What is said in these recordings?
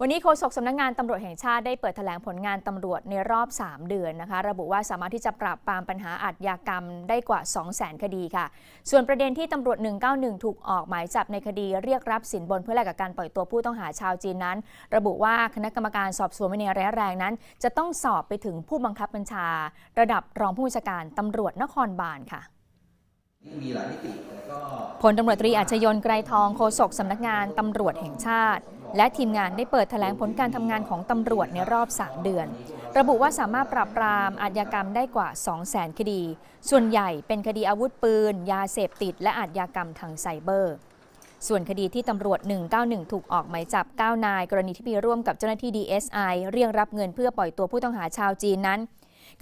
วันนี้โฆษกสำนักงานตำรวจแห่งชาติได้เปิดแถลงผลงานตำรวจในรอบ 3 เดือนนะคะ ระบุว่าสามารถที่จะปราบปรามปัญหาอาชญากรรมได้กว่า 200,000 คดีค่ะ ส่วนประเด็นที่ตำรวจ 191 ถูกออกหมายจับในคดีเรียกรับสินบนเพื่อแลกกับการปล่อยตัวผู้ต้องหาชาวจีนนั้น ระบุว่าคณะกรรมการสอบสวนวินัยร้ายแรงนั้น จะต้องสอบไปถึงผู้บังคับบัญชา ระดับรองผู้บัญชาการตำรวจนครบาลค่ะมีหลายมิติแต่ก็พลตำรวจตรีอัจฉยนต์ไกรทองโฆษกสำนักงานตำรวจแห่งชาติ และทีมงานได้เปิดแถลงผลการทำงานของตำรวจในรอบ 3 เดือน ระบุว่าสามารถปราบปรามอาชญากรรมได้กว่า 200,000 คดี ส่วนใหญ่เป็นคดีอาวุธปืน ยาเสพติด และอาชญากรรมทางไซเบอร์ ส่วนคดีที่ตำรวจ 191 ถูกออกหมายจับ 9 นาย กรณีที่ไปร่วมกับเจ้าหน้าที่ DSI เรียกรับเงินเพื่อปล่อยตัวผู้ต้องหาชาวจีนนั้น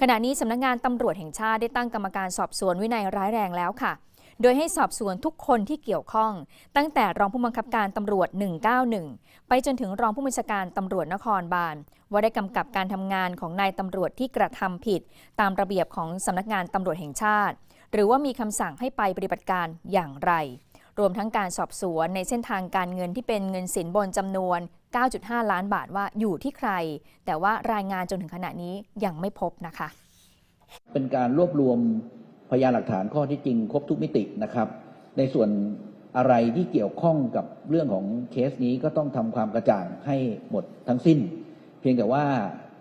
ขณะนี้สำนักงานตำรวจแห่งชาติได้ตั้งกรรมการสอบสวนวินัยร้ายแรงแล้วค่ะ โดยให้สอบสวนทุกคนที่เกี่ยวข้อง ตั้งแต่รองผู้บังคับการตำรวจ 191 ไปจนถึงรองผู้บัญชาการตำรวจนครบาล ว่าได้กำกับการทำงานของนายตำรวจที่กระทำผิด ตามระเบียบของสำนักงานตำรวจแห่งชาติ หรือว่ามีคำสั่งให้ไปปฏิบัติการอย่างไร รวมทั้งการสอบสวนในเส้นทางการเงินที่เป็นเงินสินบนจำนวน 9.5 ล้านบาทว่าอยู่ที่ใคร แต่ว่ารายงานจนถึงขณะนี้ยังไม่พบนะคะ เป็นการรวบรวม พยานหลักฐานข้อที่จริงครบทุกมิตินะครับ ในส่วนอะไรที่เกี่ยวข้องกับเรื่องของเคสนี้ก็ต้องทำความกระจ่างให้หมดทั้งสิ้น เพียงแต่ว่า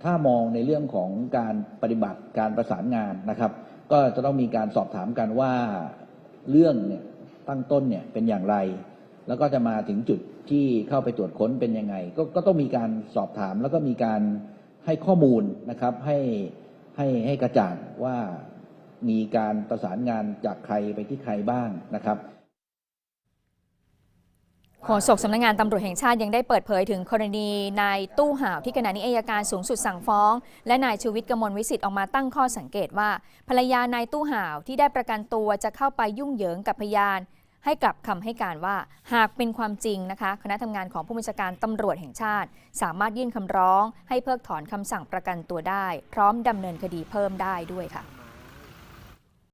ถ้ามองในเรื่องของการปฏิบัติการประสานงานนะครับ ก็จะต้องมีการสอบถามกันว่าเรื่องเนี่ยตั้งต้นเนี่ยเป็นอย่างไร แล้วก็จะมาถึงจุดที่เข้าไปตรวจค้นเป็นยังไงก็ก็ต้องมีการสอบถามแล้วก็มีการให้ข้อมูลนะครับให้ให้ให้กระจ่างว่า มีการประสานงานจากใครไปที่ใครบ้างนะครับโฆษกสำนักงานตำรวจแห่งชาติยังได้เปิดเผยถึงกรณีนายตู้ห่าวที่ขณะนี้อายการสูงสุดสั่งฟ้อง และนายชูวิทย์กมลวิสิทธิ์ออกมาตั้งข้อสังเกตว่า ภรรยานายตู้ห่าวที่ได้ประกันตัวจะเข้าไปยุ่งเหยิงกับพยาน ให้กลับคำให้การว่าหากเป็นความจริงนะคะ คณะทำงานของผู้บัญชาการตำรวจแห่งชาติ สามารถยื่นคำร้อง ให้เพิกถอนคำสั่งประกันตัวได้ พร้อมดำเนินคดีเพิ่มได้ด้วยค่ะ